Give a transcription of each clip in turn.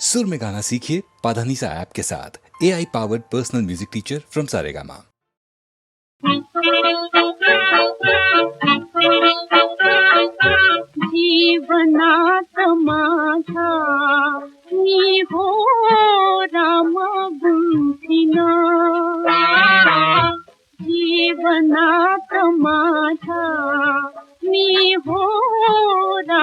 सुर में गाना सीखिए पाधानीसा ऐप के साथ। A I powered personal music teacher from Saregama जीवनात माझा, मी हो हो राम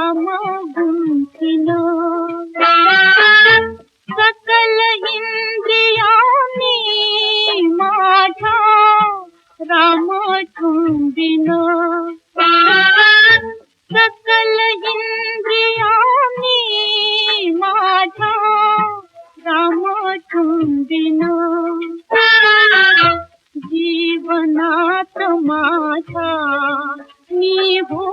ಕಾಮುಂಬಿನೋ ಸಕಲ ಇಂದ್ರಿಯಾನಿ ಮಾಧಾ ಕಾಮುಂಬಿನೋ ಜೀವನಾಥ ಮಾಧಾ ನೀಭೂ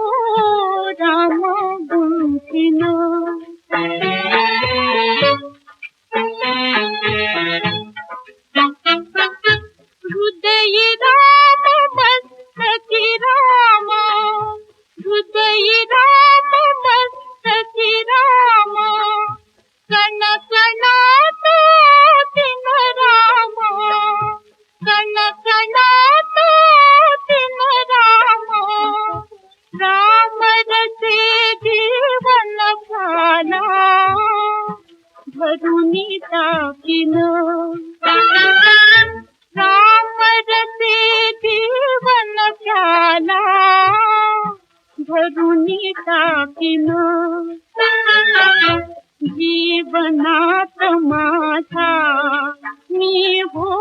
भरुनी टाकीन राम रसे जीवन प्याला भरुनी टाकीन जीवनात माझा मी हो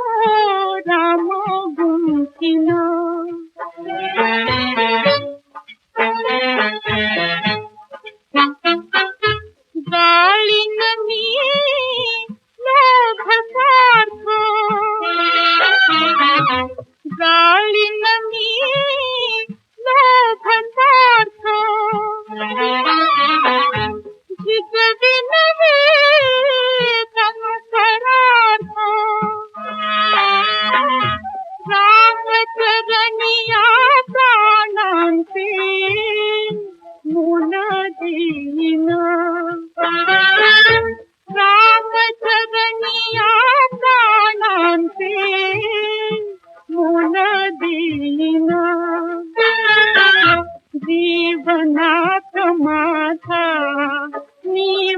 Bye. जीवनात माझा मी